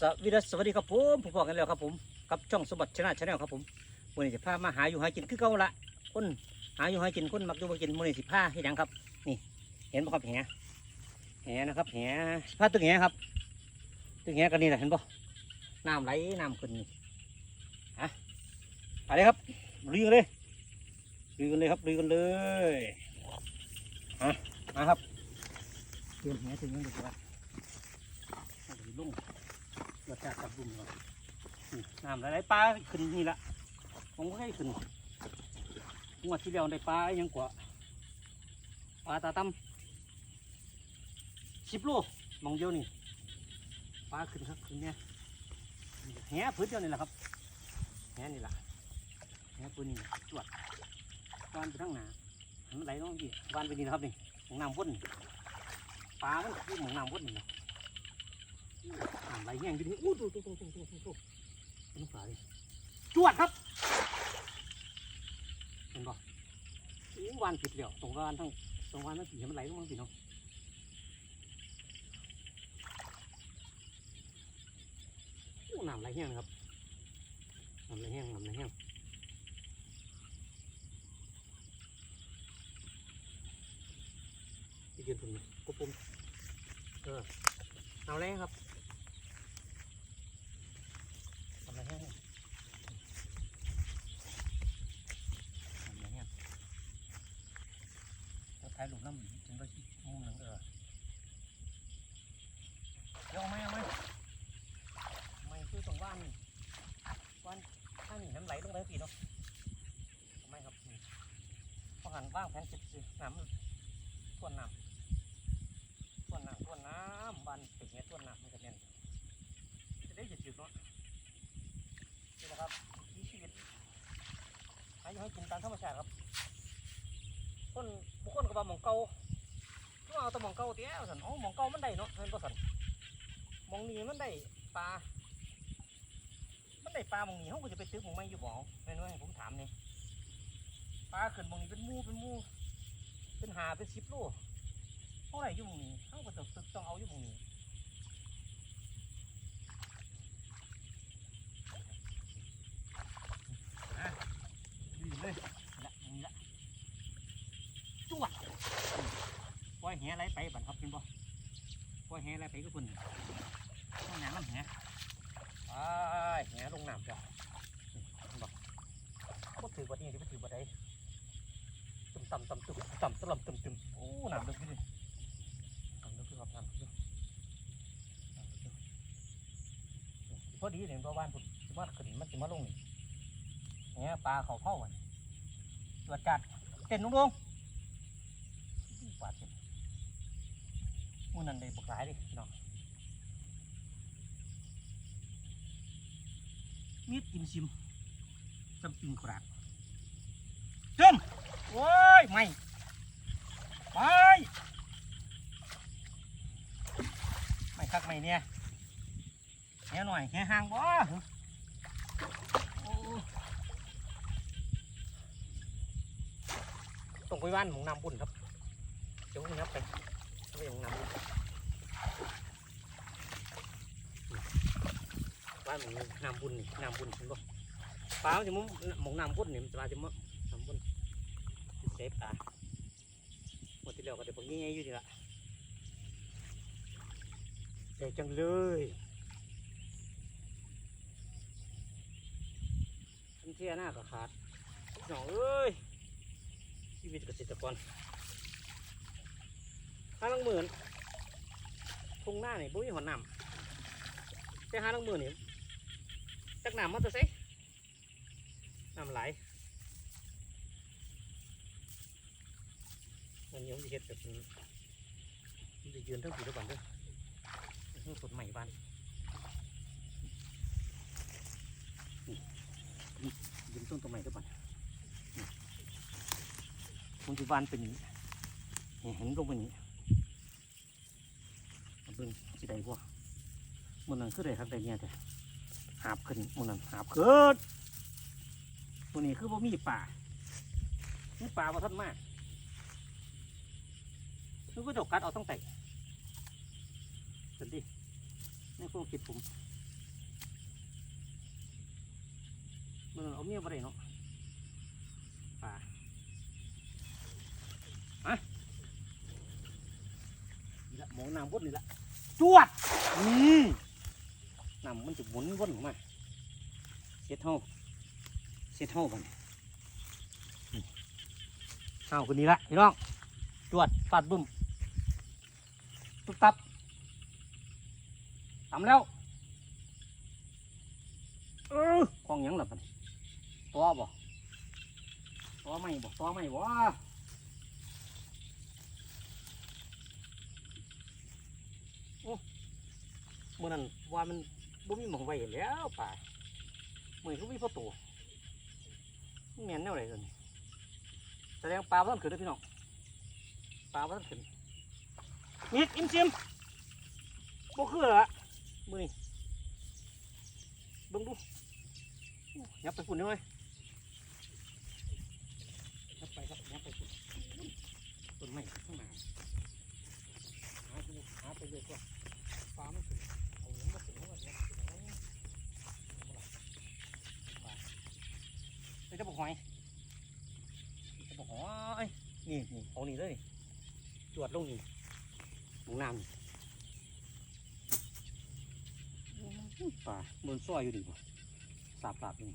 สวัสดีสวัสดีครับผมผมบอกกันแล้วครับผมกับช่องสมบัติชนะชาแนลครับผมวันนี้จะพามาหาอยู่หากินคือเก่าละคนหาอยู่หากินคนมักอยู่มากินวันนี้สิพาให้ดังครับ นี่ เห็นป่ะครับแหแหนะครับแหพาตึกแหครับตึกแหกันนี่แหละเห็นป่ะน้ำไหลน้ำขึ้นนี่ฮะไปเลยครับลุยกันเลยลุยกันเลยครับลุยกันเลยฮะมาครับเตรียมแหถึงยังเด็กครับเอาไปลง รสชาติกับบุ้มก่อนนี่น้ำหลายๆปลาขึ้นนี่ละผมก็ให้ขึ้นงวดที่แล้วได้ปลายังกว่าปลาตาตั้มสิบโลมองเดียวนี่ปลาขึ้นครับขึ้นเนี่ยแหพื้นเดียวนี่แหละครับแหนี่แหละแหพื้นนี่จวดวานไปทั้งหนาไหลลงดิวานไปนี่นะครับนี่หมองน้ำวนนี่ปลามันคือหมองน้ำวนนี่น อ่านไรแห้งอยู่นี่อู้ดูดูดูดูดูดูดูน้ำปลาดิจวดครับ เห็นปะอู้วานผิดแล้วตรงวานทั้งตรงวานทั้งสีมันไหลลงมาพี่น้องอู้น้ำไหลแห้งครับน้ำไหลแห้งน้ำไหลแห้งยืนตรงนี้กุปุ่มเออเอาแรงครับ ทำอะไรแห้งทำอะไรแห้งแล้ว ถ่ายรูปน้ำถึงไปที่มุมหนึ่งเออเดี๋ยวเอาไหมเอาไหมไม่คือตรงว่านนี่ว่านถ้านี่น้ำไหลลงไปปีเนาะเอาไหมครับพอหันว่างแผนเจ็บสิน้ำมันท่วนน้ำท่วนน้ำท่วนน้ำบ้านเป็นเงี้ยท่วนน้ำมันก็เน่นจะได้หยุดหยุดเนาะนี่แหละครับชีวิตหาอยู่ให้กินตามธรรมชาติครับคน คคลก็ว่าหมองเก่าก็เอาแต่หมองเก่าเตี้ยสันอ๋อหมองเก่ามันได้เนาะเห็นก็สันหมองนี้มันได้ปลา มันได้ปลาหมองนี้เขาก็จะไปซื้อหมองไม่อยู่บ่แม่นว่าผมถามเนี่ยปลาขึ้นหมองนี้เป็นมูเป็นมูเป็นหาเป็นสิบโลเท่าไหร่อยู่หมองนี้เขาก็ต้องต้องเอาอยู่หมองนี้ ดีเลยละนี่ละจวด ปล่อยแหอะไรไปบันครับเป็นบ่ปล่อแหอะไรไปก็คุณต้องน้ำน้ำแหไปแหลงน้ำจ้ะนี่บ่ก็ถือบัดนี้ที่มันถือบัดใดตุ่มต่ำต่ำตุ่มต่ำตะลำตุ่มตุ่มโอ้น้ำลึกเลยน้ำลึกคือครับน้ำลึกน้ำลึกพอดีเลยเพระวานผมสิมาขึ้นมันสิมาลงนี่เนี่ยปลาเขาเผามันตรวจจัดเต้นลุงลงปลาเต้น มูนันเลยปกหลายดิพี่น้องมีดกิมซิมจำปิงกรากเต้มโอ้ยไม่ไปไม่คักไม่เนี่ยแค่หน่อยแค่ห่างบ่ตรงไปบ้านหมองน้ำบุญครับ เดี๋ยวผมนับไป ไปหมองน้ำบุญบ้าหมองน้ำบุญนี่น้ำบุญเห็นปะปลาจะมุหมองน้ำบุญนี่มันจะปลาจะมุน้ำบุญเซฟปลาหมดที่แล้วก็เดี๋ยวพวกนี้อยู่ดีละใหญ่จังเลยทันเทียหน้าก็ขาดน้องเอ้ยชีวิตเกษตรกร ห้าลังหมื่นทุ่งหน้านี่บุ้ยหอนนำแต่ห้าลังหมื่นนี่จากนำมันจะใส่นำไหลายอันนี้ผมจะเห็ดแบบนี้ผมจะยืนทั้งปีทุกวันเด้วยเพิ่งสดใหม่บ้านยืนต้นตัวใหม่ทุกวันผมจะวานเป็นอย่างนี้เห็นลงไปอย่างนี้ เบิ่งสิได้บ่มื้อนั้นคือได้ครับได้เนี่ยแต่หาบขึ้นมื้อนั้นหาบขึ้นมื้อนี้คือบ่มีป่ามีป่าบ่ทันมากคือก็จกกัดเอาตั้งแต่สันดิในความคิดผมมันเอาเมียบ่ได้เนาะป่าอะนี่ละมองน้ำบดนี่แหละ จวด อืมน้ำมันจะหมุนวนออกมาเสียเท่าเสียเท่ากันเท่าคนนี้ละพี่น้อง จวดฟาดบึ้มตุ๊บตับทำแล้วเออคลองหยังหลับมันตัวบ่ตัวไม่บ่ตัวไม่บ่โอ้ เมื่อนั้นว่ามันบ่มีหมองไว้แล้วป่าเหมือนี้ก็มีพ่อตัวมันแม่นแนวไหนกันแสดงปลาบ่ทันขึ้นด้อพี่น้องปลาบ่ทันขึ้นนี่อิ่มซิมบ่คือเหรอมือนี้เบิ่งดูยับไปฝุ่นเลยยับไปครับยับไปฝุ่นต้นไม้ข้างหน้าหาไปเลยหาไปเลยก็ ฟ้าไม่ถึงเอาหนูมาถึงแล้วเนี่ยไปจะบอกหอยจะบอกหอยนี่นี่เอานี่เลยจวดลงนี่หมูน้ำป่าบนซ้อยอยู่ดีกว่าสาบสาบนี่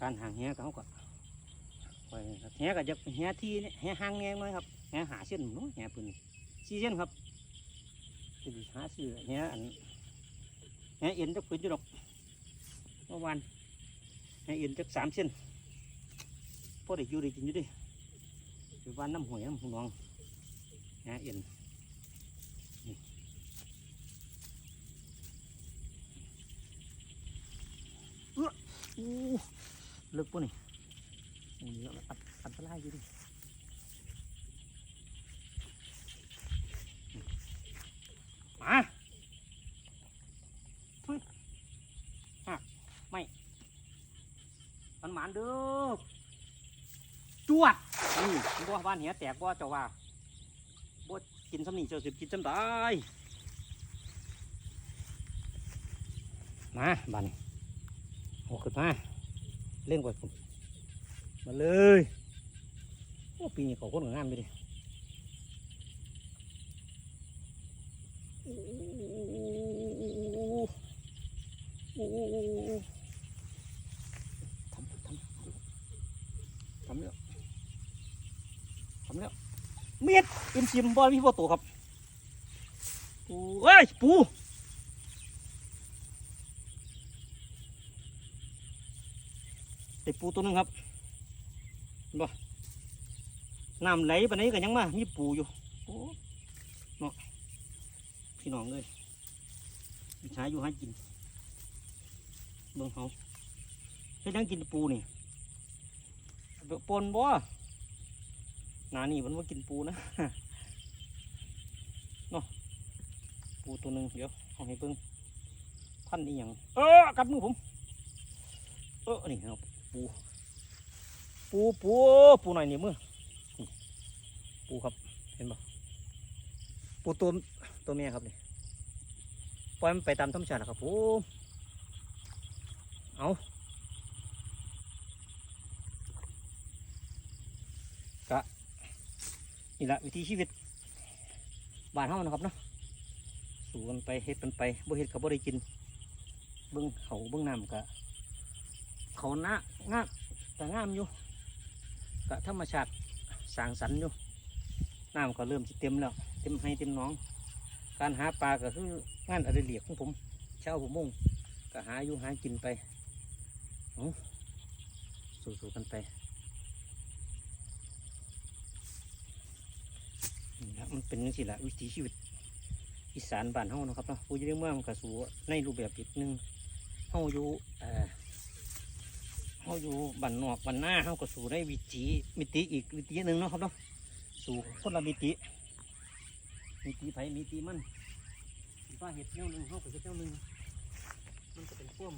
การห่างแหกับเขาก็ไปครับแหก็จะแหที่เนี่ยแหห่างแงงหน่อยครับ แหหาเส้นเนาะแหปืนสี่เส้นครับจะหาซื้อแหอันแหเอ็นจะปืนจะดอกเมื่อวานแหเอ็นจะสามเส้นพอได้อยู่ได้กินอยู่ดิไปวันน้ำหวยน้ำหนองแหเอ็นอู้ลึกปุ่นนี่อัดอันตรายอยู่ดิมาเฮ้ยฮะไม่มันหมานเด้อจวดนี่มันบ่บ้านเหี้ยแตกบ่เจ้าว่าบ่กินซ้ำนี่เจ้าสิกินซ้ำได้มาบ้านนี้โอ้ขึ้นมาเล่นกว่าผมมาเลยโอ้ปีนี้เขาคนงามไปดิโอ้โอ้ทำทำทำแล้วทำแล้วเมียดอินซิมบอลมีพ่อตครับปูเอ้ยปูได้ปูตัวหนึงครับเห็นบ่น้ำไหลปานนี้ก็ยังมามีปูอยู่โอ้เนาะพี่น้องเลยหาอยู่ใหากินเบิ่งเขาเฮ็ดยังกินปูนี่ ปปนบ่หนานี่มันว่ากินปูนะเนาะปูตัวหนึ่งเดี๋ยวเอาให้เบิ่งพันนี่ยังเออกัดมือผม เออนี่ครับปู ปูปูปูหน่อยนี่มือปูครับเห็นปะปูตัวตัวเมียครับนี่ปล่อยมันไปตามธรรมชาติครับผมเอากะ นี่แหละวิถีชีวิตบ้านเฮานะครับเนาะสู่กันไปเฮ็ดกันไปบ่เฮ็ดก็บ่ได้กินเบิ่งเขาเบิ่งน้ำกะเขาหน้างามแต่งามอยู่กะธรรมชาติสร้างสรรค์อยู่น้ำก็เริ่มสิเต็มแล้วเต็มให้เต็มน้อง การหาปลาก็คืองานอดิเรกของผมเช้าผมมุ่งก็หาอยู่หากินไปสู้ๆกันไปนี่ละ มันเป็นจังซี่ละวิถีชีวิต อีสานบ้านเฮานะครับเนาะผู้อยู่ในเมืองก็สู่ในรูปแบบอีกหนึ่งเฮาอยู่เอ่อเขาอยู่บ้านนอกบ้านหน้าเขาก็สู่ได้วิถีมิติอีกวิถีหนึ่งเนาะครับเนาะสู่คนละมิติมิติไผมิติมันว่าเห็ดแนวหนึ่งเขาก็เห็ดแนวหนึ่งมันก็เป็นพ่วม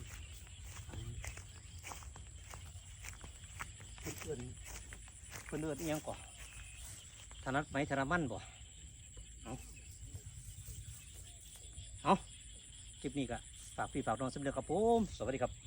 เพิ่อนเพิ่อนเอินอิหยังก่อนถนัดไหมถนัดมันบ่เอาเอาค ลิปนี้ก็ฝากพี่ฝากน้องสำเร็จครับผม สวัสดีครับ